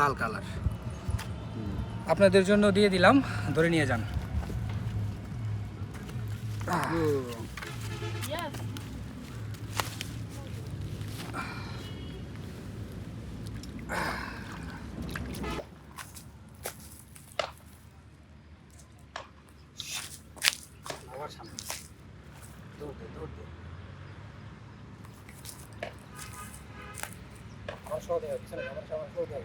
লাল colour. আপনাদের জন্য দিয়ে দিলাম ধরে নিয়ে যান। দৌড় দে আমার দেয়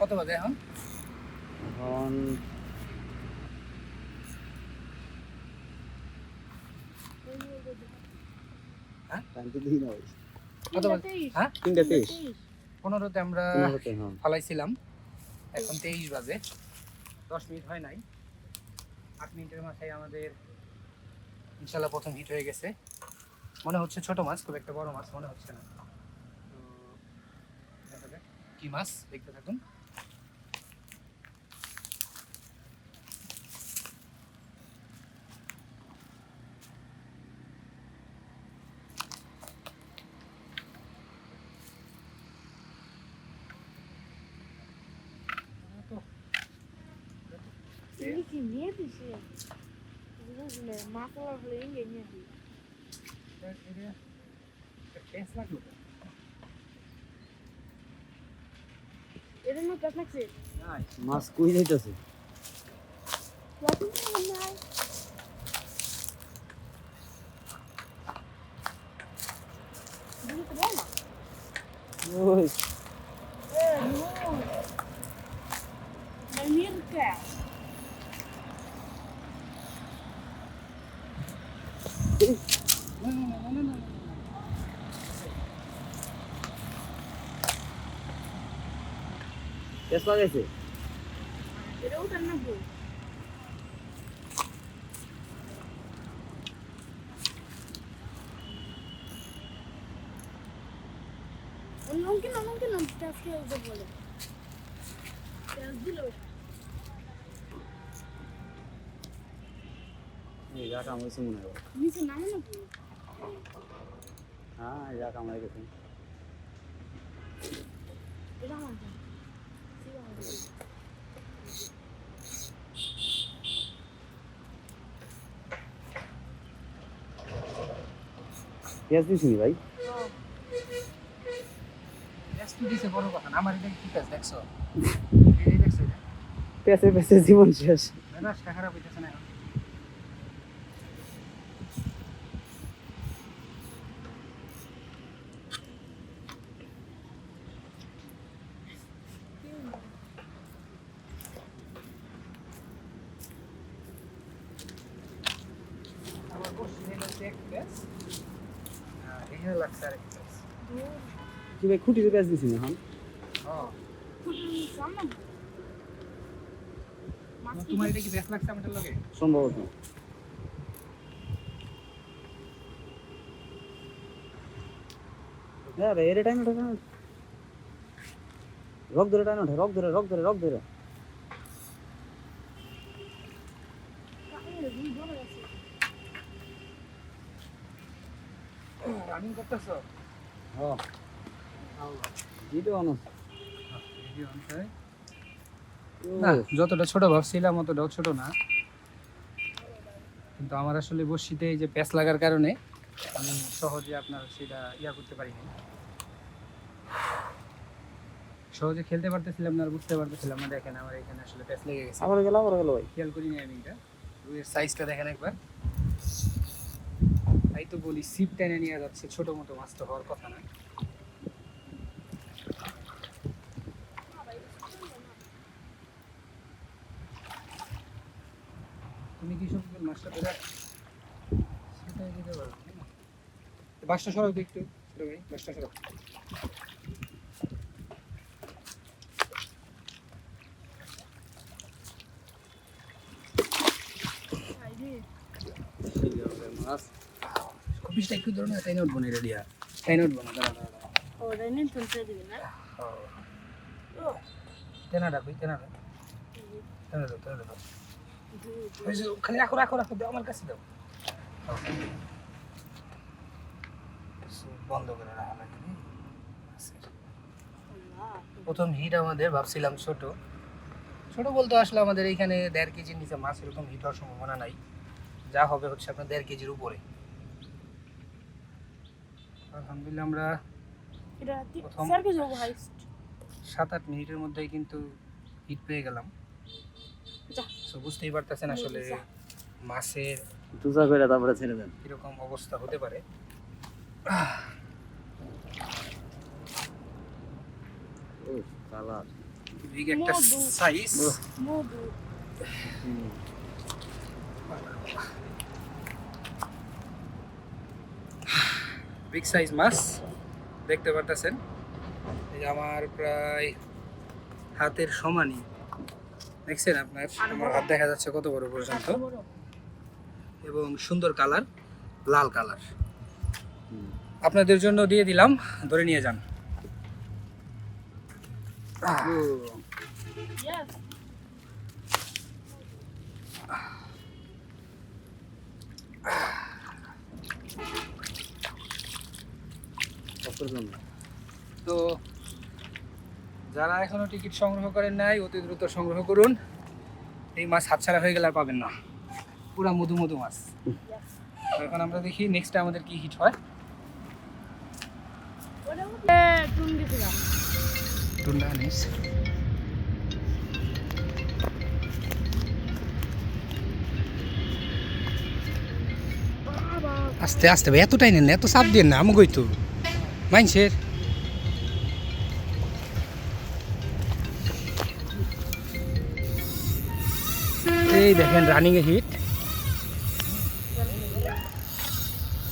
কত বাজে এখন? এখন হ্যাঁ? তেইশ পনেরোতে আমরা হ্যাঁ। ফালাইছিলাম। এখন তেইশ বাজে। দশ মিনিট হয় নাই। আট মিনিটের মাথায় আমাদের ইনশাল্লাহ প্রথম হিট হয়ে গেছে। মনে হচ্ছে ছোট মাছ খুব একটা বড় মাছ মনে হচ্ছে না। তো দেখা যাক কি মাছ দেখতে থাকুন। মাছ কই যাইতেছে কত নাই দিদি তো বল না ওই Eh, no. La mirka. না, না, না, না, না, না, না। টেস্ট লাগাইছে এটা ওটা না বল দিল যা কাম হয়েছে মনে হয়। না হ্যাঁ যা কাম হয়ে গেছে পেঁয়াজ ভাই? কথা না আমার এটা কি কাজ দেখছ? দেখছ এটা? পেঁচে পেঁচে জীবন শেষ। মেজাজটা খারাপ হইতেছে না এখানে লাগছে আরেক গ্যাস কি ভাই খুঁটিতে পেঁয়াজ দিছি এখন? হ্যাঁ তোমার এটা কি গ্যাস লাগছে আমাদের লগে? সম্ভবত। হ্যাঁ রে এর টাইম ওঠে রক ধরে টাইম ওঠে রক ধরে রক ধরে রক ধরে। করতেছো? হ্যাঁ। ভিডিও অন না যতটা ছোট ভাবছিলাম অতটাও ছোট না। কিন্তু আমার আসলে বসিতে এই যে প্যাচ লাগার কারণে আমি সহজে আপনার সেটা ইয়া করতে পারিনি সহজে খেলতে পারতেছিলাম না আর বুঝতে পারতেছিলাম না দেখেন আমার এখানে আসলে প্যাচ লেগে গেছে। আবার গেল আবার গেল ভাই। খেয়াল করিনি আমি এটা। রুইয়ের সাইজটা দেখেন একবার। তাই তো বলি সিপ টেনে নিয়ে যাচ্ছে ছোট মোটো মাছ তো হওয়ার কথা না তুমি কি সব মাছটা ধরে সেটাই দিতে পারো বাসটা সরাও তো একটু ভাই বাসটা সরাও। Thank. কপিসটা একটু ধরো না তাই না উঠবো না রেডিয়া তাই না উঠবো না দাঁড়া ওটা তুলতে দিবি না? তেনা রাখো। তেনা রাখো তেনা দাও তেনা দাও ওই যে খালি রাখো রাখো রাখো দাও আমার কাছে দাও। বন্ধ করে রাখা লাগে প্রথম হিট আমাদের ভাবছিলাম ছোট। ছোট বলতে আসলে আমাদের এইখানে দেড় কেজির নিচে মাছ এরকম হিট হওয়ার সম্ভাবনা নাই। যা হবে হচ্ছে আপনার দেড় কেজির উপরে। আলহামদুলিল্লাহ আমরা সাত আট মিনিটের মধ্যেই কিন্তু হিট পেয়ে গেলাম। যা। তো বুঝতেই পারতেছেন আসলে। মাছের তুষা করে তারপরে ছেড়ে দেন। কীরকম অবস্থা হতে পারে। কালার বিগ একটা সাইজ মধু। বিগ সাইজ মাছ দেখতে পারতেছেন। এই যে আমার প্রায় হাতের সমানই। দেখছেন আপনার? আমার হাত দেখা যাচ্ছে কত বড় পর্যন্ত। এবং সুন্দর কালার লাল কালার। আপনাদের জন্য দিয়ে দিলাম ধরে নিয়ে যান। আহ, তো যারা এখনও টিকিট সংগ্রহ করেন নাই অতি দ্রুত সংগ্রহ করুন। এই মাছ হাতছাড়া হয়ে গেলে আর পাবেন না। পুরা মধু মধু মাছ। এখন আমরা দেখি নেক্সট আমাদের কি হিট হয়। টুন্ডা আনিস। আস্তে আস্তে ভাই এতটাই নেন না এত চাপ দিয়ে না আমাকে তো। মাইনসের এই দেখেন রানিং হিট